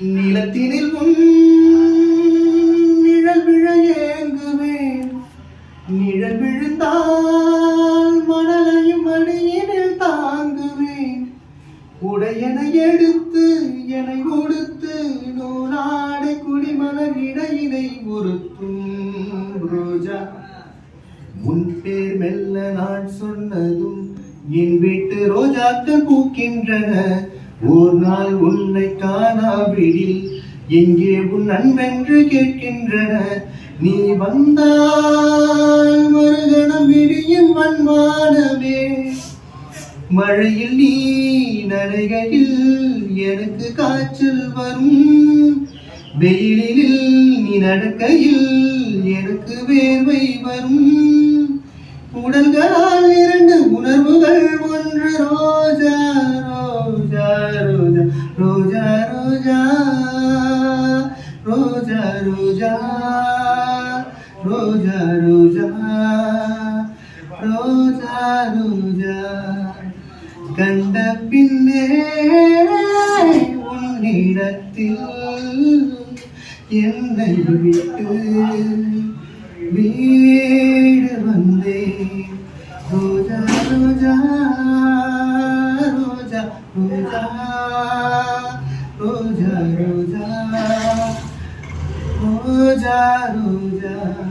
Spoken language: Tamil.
நிலத்தினில் உன் நிழல் விழ ஏங்குவேன் நிழல் விழுந்தால் மணலையும் அடியினில் தாங்குவேன். உடையன எடுத்து என கொடுத்து நூலாடை குடிமலர் இடையினை உறுத்தும் ரோஜா. உன் பேர் மெல்ல நான் சொன்னதும் என் வீட்டு ரோஜாக்கள் பூக்கின்றன. ஓர் நாள் உன்னை காணாவிடில் எங்கே உன் அன்பென்று கேட்கின்றன. நீ வந்தால் மறுகணம் விடியும் மண்மானமே. மழையில் நீ நனைகையில் எனக்கு காய்ச்சல் வரும். வெயிலில் நீ நடக்கையில் எனக்கு வேர்வை வரும். உடல்களால் இரண்டு உணர்வுகள் ஒன்று ரோஜா. রোজা রোজা রোজা রোজা রোজা রোজা കണ്ട പിന്നെ ഉന്നിടത്തിൽ എന്നെ വിട്ട് വീട് വന്നേ രോജ രോജ രോജ രോജ 후자루자.